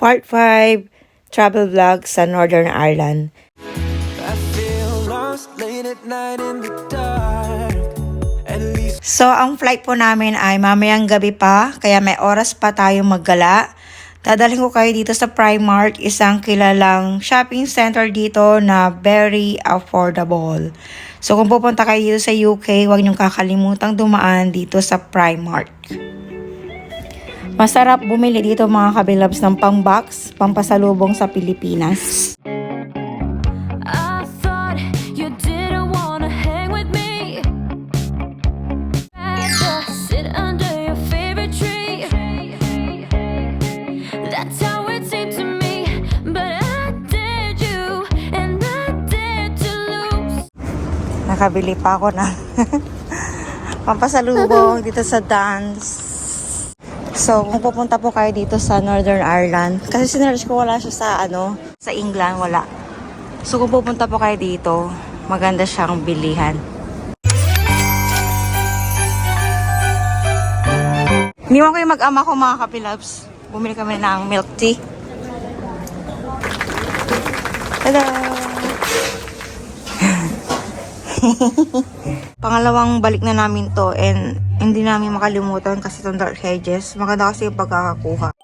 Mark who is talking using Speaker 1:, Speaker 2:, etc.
Speaker 1: Part 5 Travel Vlog sa Northern Ireland. So, ang flight po namin ay mamayang gabi pa, kaya may oras pa tayo maggala. Dadalhin ko kayo dito sa Primark, isang kilalang shopping center dito na very affordable. So, kung pupunta kayo dito sa UK, huwag niyong kakalimutang dumaan dito sa Primark. Masarap bumili dito mga kabilabs ng pang-box, pampasalubong sa Pilipinas. Nakabili pa ako ng pampasalubong dito sa dance. So, kung pupunta po kayo dito sa Northern Ireland, kasi sinerge ko wala siya sa ano, sa England, wala. So, kung pupunta po kayo dito, maganda siyang bilihan. Iniwan ko yung mag-ama ko mga kapilabs. Bumili kami ng milk tea. Tada! Pangalawang balik na namin to and hindi namin makalimutan kasi itong dark hedges. Maganda kasi yung pagkakakuha.